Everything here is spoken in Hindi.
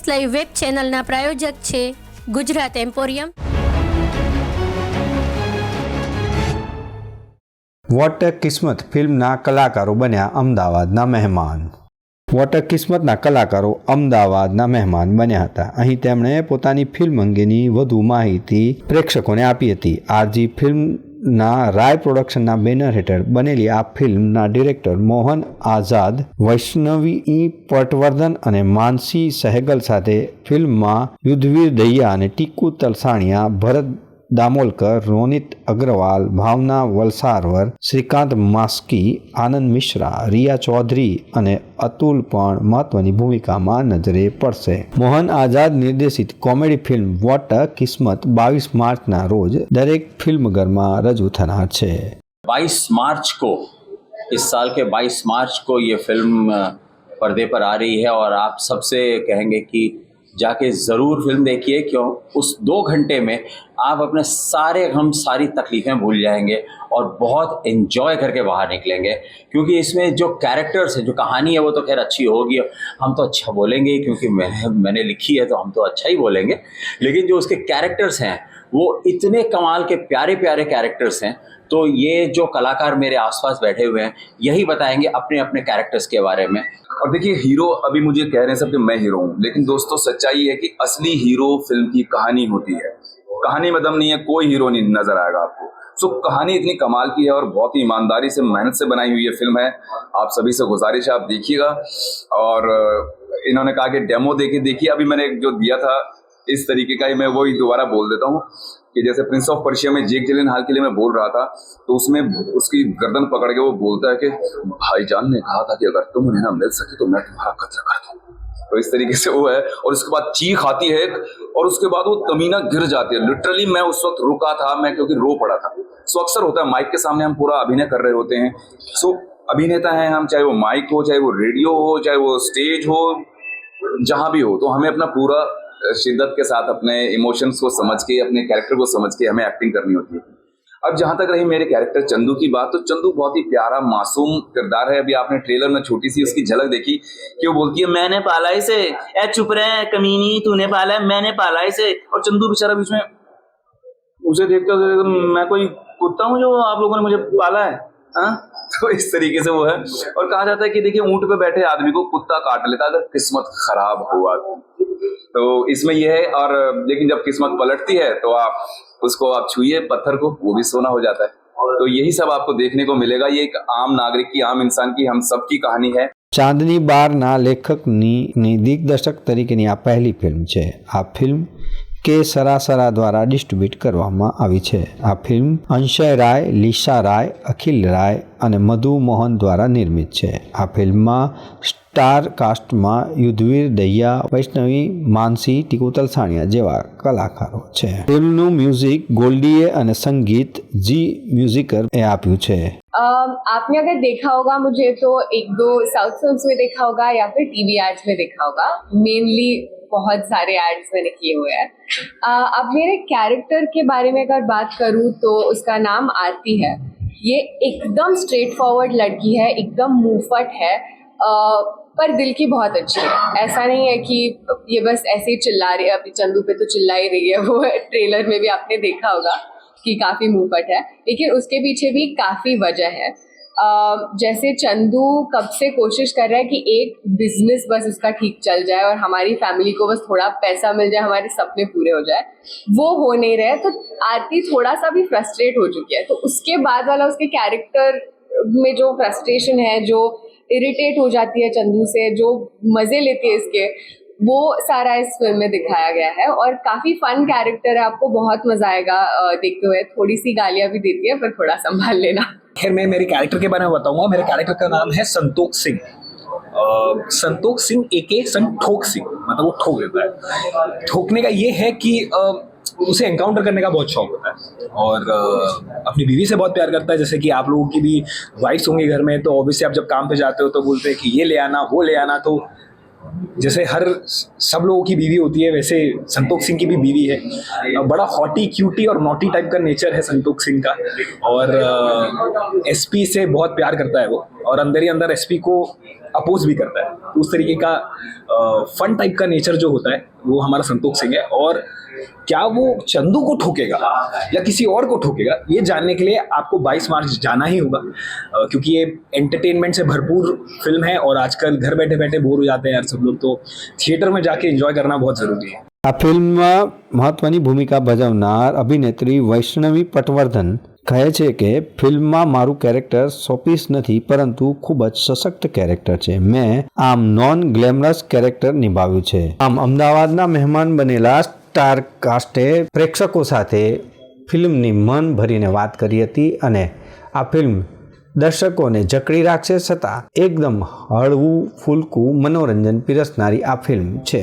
ફર્સ્ટ લાઈવ વેબ ચેનલના પ્રાયોજક છે ગુજરાત એમ્પોરિયમ. વોટ કિસ્મત ફિલ્મના કલાકારો બન્યા અમદાવાદના મહેમાન. વોટર કિસ્મતના કલાકારો અમદાવાદના મહેમાન બન્યા હતા. અહીં તેમણે પોતાની ફિલ્મ અંગેની વધુ માહિતી પ્રેક્ષકોને આપી હતી. આરજી ફિલ્મના રાય પ્રોડક્શનના બેનર હેઠળ બનેલી આ ફિલ્મના ડિરેક્ટર મોહન આઝાદ, વૈષ્ણવી ઈ પટવર્ધન અને માનસી સહેગલ સાથે ફિલ્મમાં યુદ્ધવીર દહિયા અને ટીકુ તલસાણિયા ભરત દામોલકર રોનિત અગ્રવાલ ભાવના વલસારવર શ્રીકાંત માસ્કી આનંદ મિશ્રા રિયા ચૌધરી અને અતુલ પણ મહત્વની ભૂમિકામાં નજરે પડશે મોહન આઝાદ નિર્દેશિત કોમેડી ફિલ્મ વોટ અ કિસ્મત બાવીસ માર્ચના રોજ દરેક ફિલ્મઘરમાં રજૂ થનાર છે 22 मार्च को इस साल के 22 मार्च को ये फिल्म अ, पर्दे पर आ रही है और आप सबसे कहेंगे कि जाके ज़रूर फ़िल्म देखिए, क्यों? उस दो घंटे में आप अपने सारे गम सारी तकलीफ़ें भूल जाएँगे और बहुत इन्जॉय करके बाहर निकलेंगे। क्योंकि इसमें जो कैरेक्टर्स हैं, जो कहानी है, वो तो खैर अच्छी होगी। हम तो अच्छा बोलेंगे क्योंकि मैं, मैंने लिखी है तो हम तो अच्छा ही बोलेंगे। लेकिन जो उसके कैरेक्टर्स हैं वो इतने कमाल के प्यारे प्यारे कैरेक्टर्स हैं। तो ये जो कलाकार मेरे आसपास बैठे हुए हैं, यही बताएँगे अपने अपने कैरेक्टर्स के बारे में। और देखिए हीरो अभी मुझे कह रहे हैं सब कि मैं हीरो हूँ, लेकिन दोस्तों, सच्चाई है कि असली हीरो फ़िल्म की कहानी होती है। कहानी में दम नहीं है, कोई हीरो नहीं नज़र आएगा आपको। सो कहानी इतनी कमाल की है और बहुत ही ईमानदारी से, मेहनत से बनाई हुई ये फ़िल्म है। आप सभी से गुजारिश है, आप देखिएगा। और, इन्होंने कहा कि डेमो देखिए देखिए, अभी मैंने जो दिया था इस तरीके का ही मैं वही दोबारा बोल देता हूँ कि जैसे प्रिंस ऑफ़ पर्शिया में जेक जिलेन हाल के लिए मैं बोल रहा था तो उसमें उसकी गर्दन पकड़ के वो बोलता है कि, भाईजान ने कहा था कि अगर तुम उन्हें ना मिल सके तो मैं तुम्हारा कत्ल कर दूँ। तो इस तरीके से वो है, और उसके बाद चीख आती है और उसके बाद वो कमीना गिर जाती है। लिटरली मैं उस वक्त रुका था, मैं क्योंकि रो पड़ा था। सो अक्सर होता है माइक के सामने हम पूरा अभिनय कर रहे होते हैं। सो अभिनेता हैं हम, चाहे वो माइक हो, चाहे वो रेडियो हो, चाहे वो स्टेज हो, जहाँ भी हो तो हमें अपना पूरा शिद्दत के साथ अपने इमोशंस को समझ के, अपने कैरेक्टर को समझ के हमें एक्टिंग करनी होती है। अब जहाँ तक रही मेरे कैरेक्टर चंदू की बात तो चंदू बहुत ही प्यारा, मासूम किरदार है। अभी आपने ट्रेलर में छोटी सी उसकी झलक देखी कि वो बोलती है, मैंने पाला इसे। ए, चुप रहे, कमीनी, तूने पाला है। मैंने पाला इसे। और चंदू बेचारा बीच में उसे देखते हुए मैं कोई कुत्ता हूँ जो आप लोगों ने मुझे पाला है? हाँ? तो इस तरीके से वो है। और कहा जाता है कि देखिए, ऊँट पे बैठे आदमी को कुत्ता काट लेता अगर किस्मत खराब हुआ तो। तो इसमें यह है और लेकिन जब किस्मत पलटती है तो आप उसको आप छुइए पत्थर को वो भी सोना हो जाता है तो यही सब आपको देखने को मिलेगा ये एक आम नागरिक की आम इंसान की हम सब की कहानी है ચાંદની બારના લેખકની ની દિગ્દર્શક તરીકેની આ પહેલી ફિલ્મ છે આ ફિલ્મ કે સરાસરા દ્વારા ડિસ્ટ્રીબ્યુટ કરવામાં આવી છે આ ફિલ્મ અંશય રાય લીશા રાય અખિલ રાય અને મધુ મોહન દ્વારા નિર્મિત છે આ ફિલ્મમાં સ્ટાર કાસ્ટમાં યુદ્ધવીર દહિયા વૈષ્ણવી માનસી ટીકુ તલસાણિયા જેવા કલાકારો છે ફિલ્મનું મ્યુઝિક ગોલ્ડીએ અને સંગીત જી મ્યુઝિકર એ આપ્યું છે अम, आपने अगर देखा होगा मुझे तो एक दो साउथ फिल्म्स में देखा होगा या फिर टीवी एड्स में देखा होगा मेनली बहुत सारे एड्स मैंने किए हुए हैं अ, अब मेरे कैरेक्टर के बारे में अगर बात करूँ तो उसका नाम आरती है ये एकदम स्ट्रेट फॉरवर्ड लड़की है एकदम मुंहफट है अ, पर दिल की बहुत अच्छी है। ऐसा नहीं है कि ये बस ऐसे ही चिल्ला रही है, अभी चंदू पे तो चिल्ला ही रही है। वो ट्रेलर में भी आपने देखा होगा कि काफ़ी मुंहफट है, लेकिन उसके पीछे भी काफ़ी वजह है। जैसे चंदू कब से कोशिश कर रहा है कि एक बिज़नेस बस उसका ठीक चल जाए और हमारी फैमिली को बस थोड़ा पैसा मिल जाए, हमारे सपने पूरे हो जाए, वो हो नहीं रहे तो आरती थोड़ा सा भी फ्रस्ट्रेट हो चुकी है। तो उसके बाद वाला उसके कैरेक्टर में जो फ्रस्ट्रेशन है, जो इरिटेट हो जाती है चंदू से, जो मज़े लेती है इसके, वो सारा इस फ़िल्म में दिखाया गया है और काफ़ी फन कैरेक्टर है, आपको बहुत मज़ा आएगा देखते हुए। थोड़ी सी गालियाँ भी देती है, पर थोड़ा संभाल लेना। खैर, मैं मेरे कैरेक्टर के बारे में बताऊँगा। मेरे कैरेक्टर का नाम है संतोष सिंह। संतोष सिंह एक एक संठोक सिंह मतलब वो ठोक देता है। ठोकने का ये है कि उसे एनकाउंटर करने का बहुत शौक होता है। और अपनी बीवी से बहुत प्यार करता है, जैसे कि आप लोगों की भी वाइफ्स होंगी घर में तो ऑब्वियसली आप जब काम पे जाते हो तो बोलते हैं कि ये ले आना, वो ले आना तो जैसे हर सब लोगों की बीवी होती है, वैसे संतोख सिंह की भी बीवी है। बड़ा हॉटी क्यूटी और नॉटी टाइप का नेचर है संतोख सिंह का। और एसपी से बहुत प्यार करता है वो। और अंदर ही अंदर एसपी को अपोज भी करता है तो उस तरीके का फन टाइप का नेचर जो होता है वो हमारा संतोष सिंह है और क्या वो चंदू को ठोकेगा या किसी और को ठोकेगा ये जानने के लिए आपको 22 मार्च जाना ही होगा अ, क्योंकि ये एंटरटेनमेंट से भरपूर फिल्म है और आजकल घर बैठे बैठे बोर हो जाते हैं यार सब लोग तो थिएटर में जाके एंजॉय करना बहुत ज़रूरी है આ ફિલ્મમાં મહત્વની ભૂમિકા ભજવનાર અભિનેત્રી વૈષ્ણવી પટવર્ધન કહે છે કે ફિલ્મમાં મારું કેરેક્ટર સોપીસ નથી, પરંતુ ખૂબ જ સશક્ત કેરેક્ટર છે. મેં આમ નોન ગ્લેમરસ કેરેક્ટર નિભાવ્યું છે. આમ અમદાવાદના મહેમાન બનેલા સ્ટાર કાસ્ટે પ્રેક્ષકો સાથે ફિલ્મની મન ભરીને વાત કરી હતી અને આ ફિલ્મ દર્શકોને જકડી રાખશે છતાં એકદમ હળવું, ફૂલકું, મનોરંજન પીરસનારી આ ફિલ્મ છે.